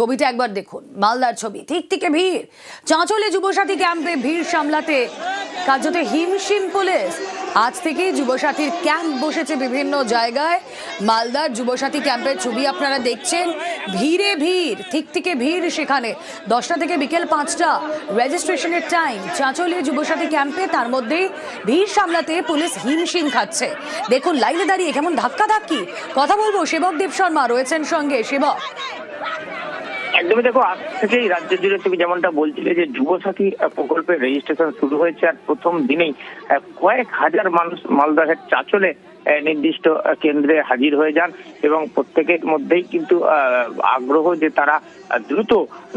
ছবিটা একবার দেখুন, মালদার ছবি, ঠিক থেকে ভিড়। চাঁচলে যুবসাথী ক্যাম্পে ভিড় সামলাতে কার্যত হিমশিম পুলিশ। আজ থেকে যুবসাথীর ক্যাম্প বসেছে বিভিন্ন জায়গায়। মালদার যুবসাথী ক্যাম্পের ছবি আপনারা দেখছেন, ভিড়ে ভিড়, ঠিক থেকে ভিড় সেখানে। দশটা থেকে বিকেল পাঁচটা রেজিস্ট্রেশনের টাইম চাঁচলে যুবসাথী ক্যাম্পে তার মধ্যেই ভিড় সামলাতে পুলিশ হিমশিম খাচ্ছে। দেখুন, লাইনে দাঁড়িয়ে কেমন ধাক্কা ধাক্কি কথা বলব, সেবক দেব শর্মা রয়েছেন সঙ্গে, সেবক। একদমই দেখো, আজ থেকেই রাজ্য জুড়ে তুমি যেমনটা বলছিলে যে যুবসাথী সাথী প্রকল্পের রেজিস্ট্রেশন শুরু হয়েছে আর প্রথম দিনেই কয়েক হাজার মানুষ মালদহের চাচলে নির্দিষ্ট কেন্দ্রে হাজির হয়ে যান এবং প্রত্যেকের মধ্যেই কিন্তু আগ্রহ যে তারা দ্রুত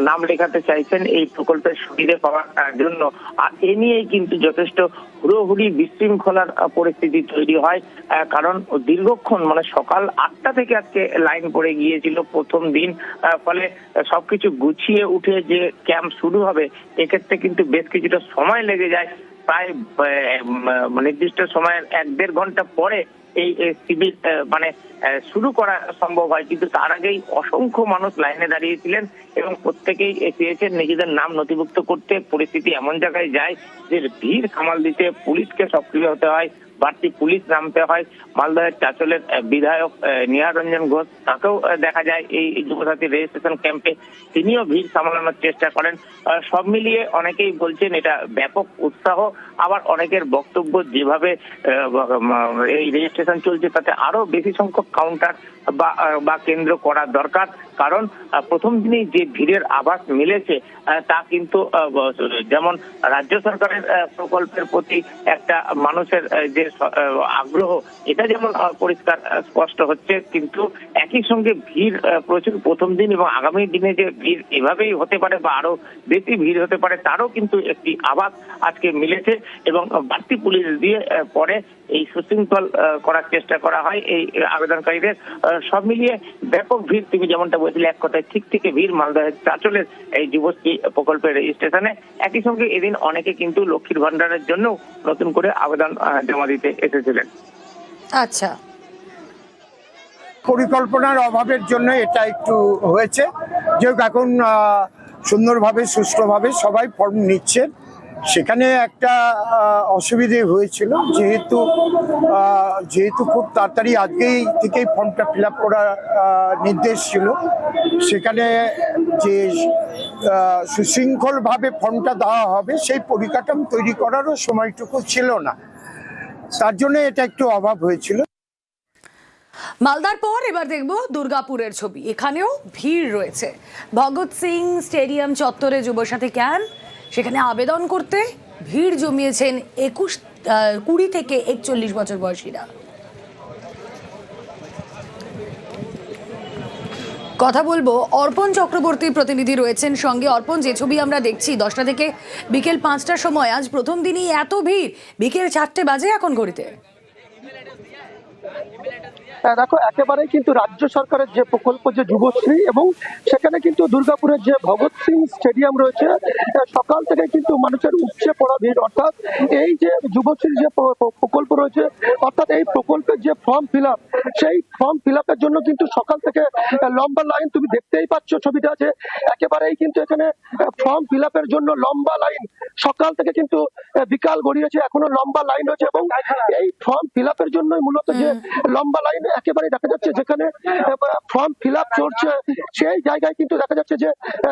নাম লেখাতে চাইছেন এই প্রকল্পের সুবিধে পাওয়ার জন্য। আর এ নিয়েই কিন্তু যথেষ্ট হুড়োহুড়ি বিশৃঙ্খলার পরিস্থিতি তৈরি হয়। কারণ দীর্ঘক্ষণ মানে সকাল আটটা থেকে আজকে লাইন পড়ে গিয়েছিল প্রথম দিন ফলে সবকিছু গুছিয়ে উঠে যে ক্যাম্প শুরু হবে, এক্ষেত্রে কিন্তু বেশ কিছুটা সময় লেগে যায়। প্রায় নির্দিষ্ট সময়ের এক দেড় ঘণ্টা পরে এই শিবির মানে শুরু করা সম্ভব হয়। কিন্তু তার আগেই অসংখ্য মানুষ লাইনে দাঁড়িয়েছিলেন এবং প্রত্যেকেই চেয়েছেন নিজেদের নাম নথিভুক্ত করতে পরিস্থিতি এমন জায়গায় যায় যে ভিড় সামাল দিতে পুলিশকে সক্রিয় হতে হয়। বাড়তি পুলিশ নামতে হয়। মালদহের চাচলের বিধায়ক নিহার রঞ্জন ঘোষ, তাকেও দেখা যায় এই যুবসাথী রেজিস্ট্রেশন ক্যাম্পে। তিনিও ভিড় সামলানোর চেষ্টা করেন। সব মিলিয়ে অনেকেই বলছেন এটা ব্যাপক উৎসাহ। আবার অনেকের বক্তব্য যেভাবে এই রেজিস্ট্রেশন চলছে, তাতে আরও বেশি সংখ্যক কাউন্টার বা কেন্দ্র করা দরকার। কারণ প্রথম দিনেই যে ভিড়ের আভাস মিলেছে তা কিন্তু যেমন রাজ্য সরকারের প্রকল্পের প্রতি একটা মানুষের যে আগ্রহ, এটা যেমন পরিষ্কার স্পষ্ট হচ্ছে, কিন্তু একই সঙ্গে ভিড় প্রচুর প্রথম দিন এবং আগামী দিনে যে ভিড় এভাবেই হতে পারে বা আরও বেশি ভিড় হতে পারে, তারও কিন্তু একটি আভাস আজকে মিলেছে এবং বাড়তি পুলিশ দিয়ে পরে এই সুশৃঙ্খল করার চেষ্টা করা হয় এই আবেদনকারীদের। সব মিলিয়ে ব্যাপক ভিড় তুমি যেমনটা বলছিলে এক কথায় ঠিক থেকে ভিড় মালদহের চাচলের এই যুবশ্রী প্রকল্পের রেজিস্ট্রেশনে একই সঙ্গে এদিন অনেকে কিন্তু লক্ষ্মীর ভান্ডারের জন্য নতুন করে আবেদন জমা দিতে এসেছিলেন। আচ্ছা। পরিকল্পনার অভাবের জন্য এটা একটু হয়েছে। যেহেতু এখন আহ, সুন্দরভাবে সুষ্ঠুভাবে সবাই ফর্ম নিচ্ছেন সেখানে একটা অসুবিধে হয়েছিল। যেহেতু যেহেতু খুব তাড়াতাড়ি আজকেই থেকেই ফর্মটা ফিল আপ করার নির্দেশ ছিল। সেখানে যে সুশৃঙ্খলভাবে ফর্মটা দেওয়া হবে, সেই পরিকাঠামো তৈরি করারও সময়টুকু ছিল না। তার জন্য এটা একটু অভাব হয়েছিল। মালদার পর এবার দেখব দুর্গাপুরের ছবি। এখানেও ভিড় রয়েছে। ভগৎ সিং স্টেডিয়াম চত্বরে যুবসাথী ক্যাম্প সেখানে আবেদন করতে ভিড় জমিয়েছেন একুশ কুড়ি থেকে একচল্লিশ বছর বয়সীরা। কথা বলব, অর্পণ চক্রবর্তী প্রতিনিধি রয়েছেন সঙ্গে। অর্পণ, যে ছবি আমরা দেখছি, দশটা থেকে বিকেল পাঁচটার সময়, আজ প্রথম দিনই এত ভিড়। বিকেল চারটে বাজে এখন ঘড়িতে। দেখো একেবারেই কিন্তু রাজ্য সরকারের যে প্রকল্প যে যুবশ্রী এবং সেখানে কিন্তু দুর্গাপুরের যে ভগৎ সিং স্টেডিয়াম রয়েছে সকাল থেকে কিন্তু মানুষের উপচে পড়া ভিড়। অর্থাৎ এই যে যুবশ্রীর যে প্র- প্র- প্রকল্প রয়েছে অর্থাৎ এই প্রকল্পের যে ফর্ম ফিল সেই ফর্ম ফিল জন্য কিন্তু সকাল থেকে লম্বা লাইন তুমি দেখতেই পাচ্ছ ছবিটা যে একেবারেই কিন্তু এখানে ফর্ম ফিল জন্য লম্বা লাইন। সকাল থেকে কিন্তু বিকাল গড়িয়েছে এখনও লম্বা লাইন রয়েছে এবং এই ফর্ম ফিল জন্যই মূলত যে লম্বা লাইন একেবারে দেখা যাচ্ছে যেখানে ফর্ম ফিল আপ চলছে। সেই জায়গায় কিন্তু দেখা যাচ্ছে যে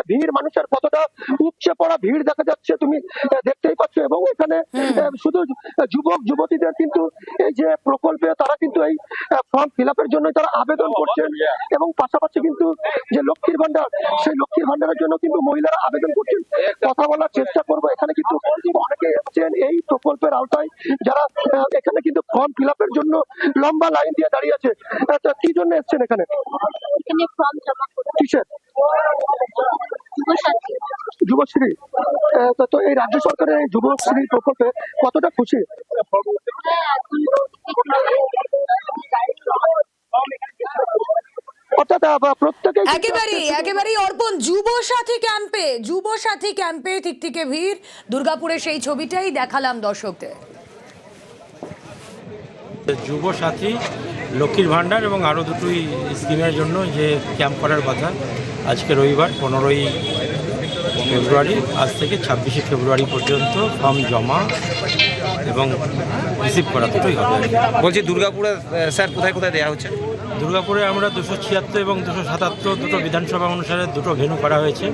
ভিড় মানুষের কতটা উপচে পড়া ভিড় দেখা যাচ্ছে তুমি আহ, দেখতেই পাচ্ছ। এবং এখানে আহ, শুধু যুবক যুবতীদের কিন্তু এই যে প্রকল্পে তারা কিন্তু এই ফর্ম ফিল আপের জন্য তারা আবেদন করছেন। এবং পাশাপাশি কিন্তু যে লক্ষ্মীর ভান্ডার সেই লক্ষ্মীর ভান্ডারের জন্য কিন্তু মহিলারা আবেদন করছেন। কথা বলার চেষ্টা করব। এখানে কিন্তু অনেকে এসছেন এই প্রকল্পের আওতায় যারা এখানে কিন্তু ফর্ম ফিল আপের জন্য লম্বা লাইন দিয়ে দাঁড়িয়ে আছে। আহ, তা কি জন্য এসছেন এখানে? এখানে ফর্ম জমা কিসের? যুবশ্রী। তো- এই রাজ্য সরকারের এই যুবশ্রী প্রকল্পে কতটা খুশি? হ্যাঁ একেবারেই একেবারেই অর্পণ। যুব সাথী ক্যাম্পে যুব সাথী ক্যাম্পে ঠিক থেকে ভিড়। দুর্গাপুরে সেই ছবিটাই দেখালাম দর্শকদের। যুব সাথী লক্ষ্মীর ভাণ্ডার এবং আরও দুটোই স্কিমের জন্য যে ক্যাম্প করার কথা আজকে রবিবার পনেরোই ফেব্রুয়ারি আজ থেকে ছাব্বিশে ফেব্রুয়ারি পর্যন্ত ফর্ম জমা এবং রিসিভ করা দুটোই হবে। বলছি দুর্গাপুরে স্যার কোথায় কোথায় দেওয়া হচ্ছে? দুর্গাপুরে আমরা দুশো ছিয়াত্তর এবং দুশো সাতাত্তর দুটো বিধানসভা অনুসারে দুটো ভেনু করা হয়েছে।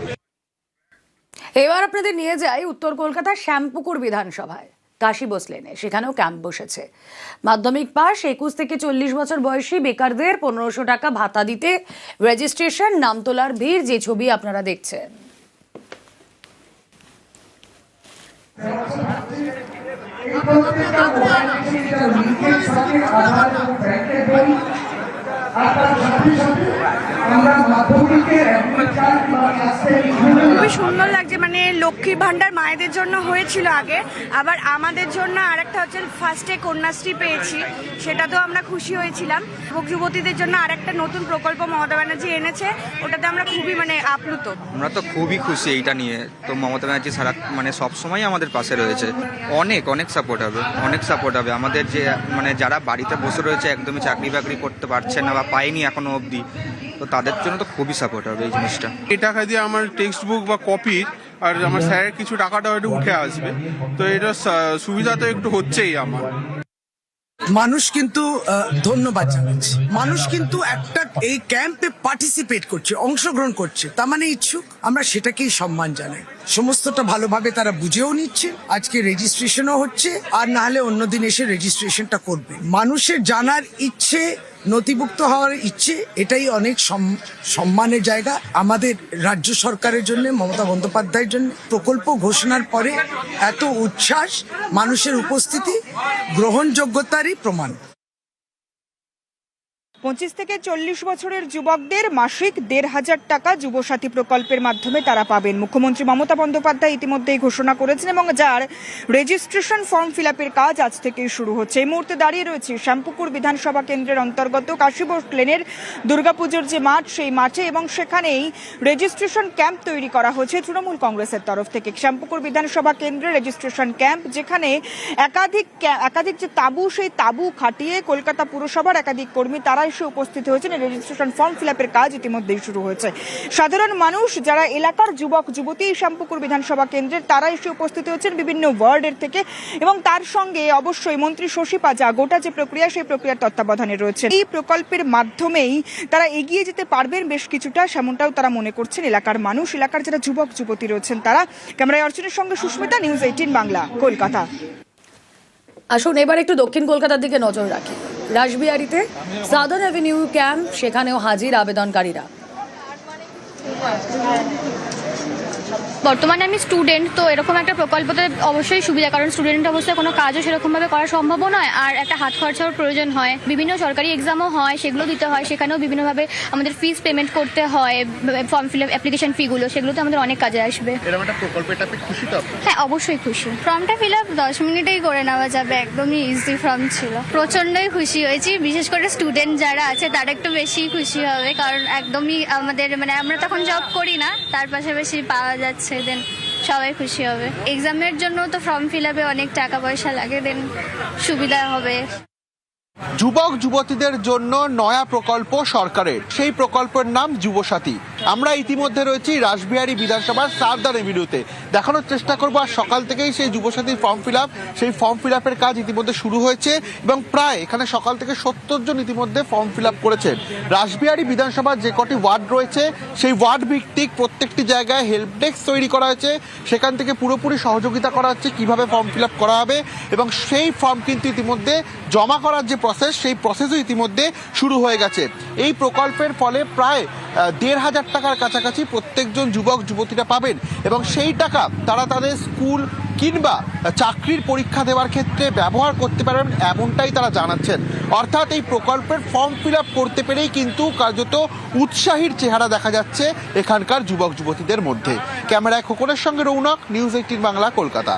এবার আপনাদের নিয়ে যাই উত্তর কলকাতার শ্যামপুকুর বিধানসভায়। কাশী লেনে সেখানেও ক্যাম্প বসেছে। মাধ্যমিক পাস একুশ থেকে চল্লিশ বছর বয়সী বেকারদের পনেরোশো টাকা ভাতা দিতে রেজিস্ট্রেশন নাম তোলার ভিড়, যে ছবি আপনারা দেখছেন। খুবই সুন্দর লাগছে মানে লক্ষ্মীর ভান্ডার মায়েদের জন্য হয়েছিল আগে আবার আমাদের জন্য আরেকটা হচ্ছে ফার্স্টে কন্যাশ্রী পেয়েছি সেটা তো আমরা খুশি হয়েছিলাম। যুবক যুবতীদের জন্য আরেকটা নতুন প্রকল্প মমতা ব্যানার্জি এনেছে ওটাতে আমরা খুবই মানে আপ্লুত। আমরা তো খুবই খুশি এইটা নিয়ে। তো মমতা ব্যানার্জি সারা মানে সব সময় আমাদের পাশে রয়েছে। অনেক অনেক সাপোর্ট হবে অনেক সাপোর্ট হবে। আমাদের যে মানে যারা বাড়িতে বসে রয়েছে একদমই চাকরি বাকরি করতে পারছে না বা পায়নি এখনও অবধি তো তাদের জন্য তো খুবই সাপোর্ট হবে এই জিনিসটা। এই টাকা দিয়ে আমার টেক্সট বুক বা কপি আর আমার স্যারের কিছু টাকাটা একটু উঠে আসবে। তো এটা সুবিধা তো একটু হচ্ছেই আমার। মানুষ কিন্তু ধন্যবাদ জানাচ্ছে। মানুষ কিন্তু একটা এই ক্যাম্পে পার্টিসিপেট করছে অংশগ্রহণ করছে। তার মানে ইচ্ছুক আমরা সেটাকেই সম্মান জানাই। সমস্তটা ভালোভাবে তারা বুঝেও নিচ্ছে আজকে রেজিস্ট্রেশনও হচ্ছে আর না হলে অন্যদিন এসে রেজিস্ট্রেশনটা করবে। মানুষের জানার ইচ্ছে নথিভুক্ত হওয়ার ইচ্ছে, এটাই অনেক সম- সম্মানের জায়গা। আমাদের রাজ্য সরকারের জন্য, মমতা বন্দ্যোপাধ্যায়ের জন্য প্রকল্প ঘোষণার পরে এত উচ্ছ্বাস, মানুষের উপস্থিতি, গ্রহণযোগ্যতারই প্রমাণ। পঁচিশ থেকে চল্লিশ বছরের যুবকদের মাসিক দেড় হাজার টাকা যুবসাথী প্রকল্পের মাধ্যমে তারা পাবেন। মুখ্যমন্ত্রী মমতা বন্দ্যোপাধ্যায় ইতিমধ্যেই ঘোষণা করেছেন এবং যার রেজিস্ট্রেশন ফর্ম ফিল কাজ আজ থেকেই শুরু হচ্ছে। এই মুহূর্তে দাঁড়িয়ে রয়েছে শ্যামপুকুর বিধানসভা কেন্দ্রের অন্তর্গত কাশীবোস লেনের দুর্গাপুজোর যে মাঠ, সেই মাঠে এবং সেখানেই রেজিস্ট্রেশন ক্যাম্প তৈরি করা হয়েছে তৃণমূল কংগ্রেসের তরফ থেকে। শ্যামপুকুর বিধানসভা কেন্দ্রে রেজিস্ট্রেশন ক্যাম্প যেখানে একাধিক একাধিক যে তাবু, সেই তাবু খাটিয়ে কলকাতা পুরসভার একাধিক কর্মী তারা এসে উপস্থিত হয়েছেন। রেজিস্ট্রেশন ফর্ম ফিল আপের কাজ ইতিমধ্যেই শুরু হয়েছে। সাধারণ মানুষ, যারা এলাকার যুবক, যুবতী শ্যামপুকুর বিধানসভা কেন্দ্রের, তারা এসে উপস্থিত হয়েছেন বিভিন্ন ওয়ার্ডের থেকে এবং তার সঙ্গে অবশ্যই মন্ত্রী শশী পাজা গোটা যে প্রক্রিয়া, সেই প্রক্রিয়ার তত্ত্বাবধানে রয়েছে। এই প্রকল্পের মাধ্যমেই তারা এগিয়ে যেতে পারবেন বেশ কিছুটা, সেমনটাও তারা মনে করছেন এলাকার মানুষ, এলাকার যারা যুবক, যুবতী রয়েছেন তারা। ক্যামেরায় অর্চনের সঙ্গে সুস্মিতা নিউজ এইটিন বাংলা, কলকাতা। আসুন, এবার একটু দক্ষিণ কলকাতার দিকে নজর রাখি। রাসবিহারিতে সাদার্ন অ্যাভিনিউ ক্যাম্প সেখানেও হাজির আবেদনকারীরা। বর্তমানে আমি স্টুডেন্ট তো এরকম একটা প্রকল্পতে অবশ্যই সুবিধা কারণ স্টুডেন্ট অবস্থায় কোনো কাজও সেরকমভাবে করা সম্ভব নয় আর একটা হাত খরচার প্রয়োজন হয়। বিভিন্ন সরকারি এক্সামও হয় সেগুলো দিতে হয় সেখানেও বিভিন্নভাবে আমাদের ফিস পেমেন্ট করতে হয় ফর্ম ফিল আপ অ্যাপ্লিকেশন ফিগুলো সেগুলো তো আমাদের অনেক কাজে আসবে। হ্যাঁ অবশ্যই খুশি। ফর্মটা ফিল আপ দশ মিনিটেই করে নেওয়া যাবে একদমই ইজি ফর্ম ছিল। প্রচণ্ডই খুশি হয়েছি বিশেষ করে স্টুডেন্ট যারা আছে তারা একটু বেশি খুশি হবে কারণ একদমই আমাদের মানে আমরা তখন জব করি না তার পাশাপাশি পাওয়া যাচ্ছে। দেন সবাই খুশি হবে। এক্সামের জন্য তো ফর্ম ফিল আপে অনেক টাকা পয়সা লাগে দেন সুবিধা হবে। যুবক যুবতীদের জন্য নয়া প্রকল্প সরকারের। সেই প্রকল্পের নাম যুবসাথী। আমরা ইতিমধ্যে রয়েছি রাসবিহারী বিধানসভার সারদার এভিনিউতে দেখানোর চেষ্টা করব আর সকাল থেকেই সেই যুবসাথীর ফর্ম ফিল আপ সেই ফর্ম ফিল আপের কাজ ইতিমধ্যে শুরু হয়েছে এবং প্রায় এখানে সকাল থেকে সত্তর জন ইতিমধ্যে ফর্ম ফিল আপ করেছেন রাসবিহারী বিধানসভার যে কটি ওয়ার্ড রয়েছে, সেই ওয়ার্ড ভিত্তিক প্রত্যেকটি জায়গায় হেল্প ডেস্ক তৈরি করা হয়েছে। সেখান থেকে পুরোপুরি সহযোগিতা করা হচ্ছে কীভাবে ফর্ম ফিল আপ করা হবে এবং সেই ফর্ম কিন্তু ইতিমধ্যে জমা করার যে প্রসেস সেই প্রসেসও ইতিমধ্যে শুরু হয়ে গেছে। এই প্রকল্পের ফলে প্রায় দেড় হাজার টাকার কাছাকাছি প্রত্যেকজন যুবক, যুবতীরা পাবেন এবং সেই টাকা তারা তাদের স্কুল কিংবা চাকরির পরীক্ষা দেওয়ার ক্ষেত্রে ব্যবহার করতে পারবেন এমনটাই তারা জানাচ্ছেন। অর্থাৎ এই প্রকল্পের ফর্ম ফিল করতে পেরেই কিন্তু কার্যত উৎসাহীর চেহারা দেখা যাচ্ছে এখানকার যুবক, যুবতীদের মধ্যে। ক্যামেরায় খোকনের সঙ্গে রৌনক, নিউজ এইটিন বাংলা, কলকাতা।